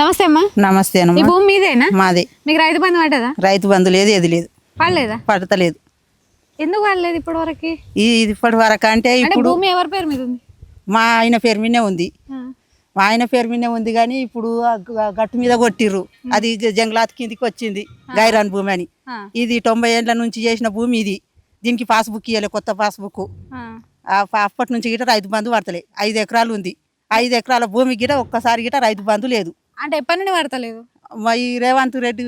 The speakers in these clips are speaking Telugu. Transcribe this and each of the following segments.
నమస్తే అమ్మా. ఈ నమస్తేనమ్మా భూమి మీదేనా? మాది. మీకు రైతు బంధు పడ్డదా? రైతు బంధు లేదు ఏది లేదు. పడలేదా? పడతలేదు. ఎందుకు పడలేదు ఇప్పటి వరకు ఈ ఇప్పటి వరకు అంటే ఇప్పుడు భూమి ఎవరి పేరు మీద ఉంది? మా ఆయన పేరు మీదనే ఉంది. మా ఆయన పేరు మీదనే ఉంది కానీ ఇప్పుడు గట్టు మీద కొట్టిర్రు. అది జంగలాత్ కిందికి వచ్చింది గైరాన్ భూమి అని. ఇది తొంభై ఏళ్ళ నుంచి చేసిన భూమి ఇది. దీనికి పాస్బుక్ ఇవ్వలే కొత్త పాస్బుక్. అప్పటి నుంచి గిట రైతు బంధు పడతలే. ఐదు ఎకరాలు ఉంది. ఐదు ఎకరాల భూమి గిట ఒక్కసారి గిట రైతు బంధు లేదు. అంటే ఎప్పటి నుండి పడతలేదు మా ఈ రేవంత్ రెడ్డి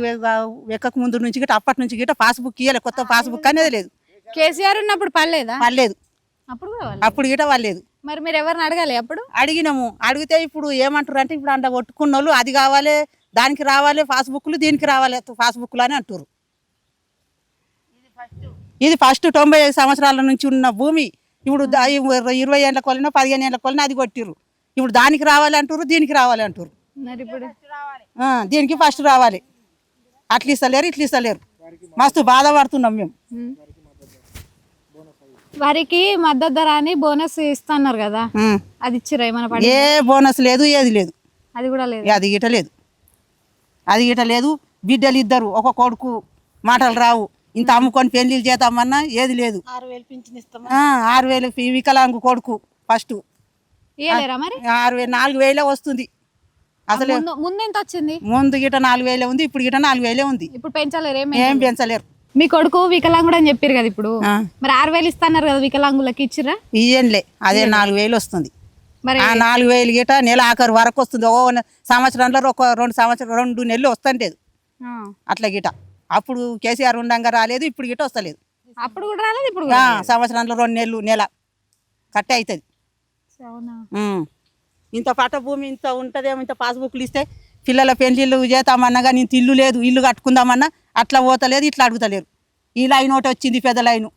ఎక్కక ముందు నుంచి గిట అప్పటి నుంచి గిట పాస్బుక్ ఇవ్వలే కొత్త పాస్బుక్ అనేది లేదు. కేసీఆర్ ఉన్నప్పుడు పడలేదా? పర్లేదు అప్పుడు. అప్పుడు గిట వాళ్ళలేదు మరి మీరు ఎవరిని అడగాలి అప్పుడు? అడిగినాము. అడిగితే ఇప్పుడు ఏమంటారు అంటే ఇప్పుడు అంత కొట్టుకున్న వాళ్ళు అది కావాలి దానికి రావాలి పాస్బుక్లు దీనికి రావాలి పాస్బుక్లు అని అంటారు ఇది ఫస్ట్ తొంభై ఐదు సంవత్సరాల నుంచి ఉన్న భూమి. ఇప్పుడు ఇరవై ఏళ్ళ కొలినా పదిహేను ఏళ్ళ కొలినా అది కొట్టిర్రు. ఇప్పుడు దానికి రావాలి అంటారు దీనికి రావాలి అంటారు మరి ఇప్పుడు? ఆ, దీనికి ఫస్ట్ రావాలి. అట్లా ఇస్తలేరు ఇట్లా ఇస్తలేరు. మస్తు బాధపడుతున్నాం మేము. వరికి మద్దతు ధర అని బోనస్ ఇస్తున్నారు కదా. అది ఇచ్చిరా ఏమైనా ఏ బోనస్ లేదు ఏది లేదు. అది కూడా లేదు. అది గిట లేదు. అది గిట లేదు. బిడ్డలు ఇద్దరు ఒక కొడుకు మాటలు రావు. ఇంత అమ్ముకొని పెళ్ళిళ్ళు చేద్దామన్నా ఏది లేదు. ఆరు వేలు ఫీ- వికలాంగు కొడుకు ఫస్ట్ ఆరు వేలు నాలుగు వేలే వస్తుంది. అసలు ముందు ఎంత వచ్చింది ముందు గిట నాలుగు వేలే ఉంది ఇప్పుడు గిట నాలుగు వేలే ఉంది. ఇప్పుడు పెంచలేరు ఏం పెంచలేరు? మీ కొడుకు వికలాంగుడు అని చెప్పారు కదా ఇప్పుడు. మరి ఆరు వేలు ఇస్తున్నారు కదా వికలాంగులకి ఇచ్చిర్రా? ఇయ్యంలే అదే నాలుగు వేలు వస్తుంది. మరి ఆ నాలుగు వేలు గిట నెల ఆఖరు వరకు వస్తుంది. ఓ సంవత్సరంలో ఒక రెండు సంవత్సరం రెండు నెలలు వస్తుంటేది ఆ. అట్లా గిట అప్పుడు కేసీఆర్ ఉండంగా రాలేదు ఇప్పుడు గిట వస్తలేదు. అప్పుడు కూడా రాలేదు ఇప్పుడు. సంవత్సరంలో రెండు నెలలు నెల. కట్టే అవుతుంది. ఇంత పట్ట భూమి ఇంత ఉంటుందేమో ఇంత పాస్బుక్లు ఇస్తే పిల్లల పెళ్ళిళ్ళు చేద్దామన్నా కానీ ఇంత ఇల్లు లేదు ఇల్లు కట్టుకుందామన్నా అట్లా పోతలేదు ఇట్లా అడుగుతలేరు. ఈ లైన్ ఒకటి వచ్చింది పెద్ద లైను.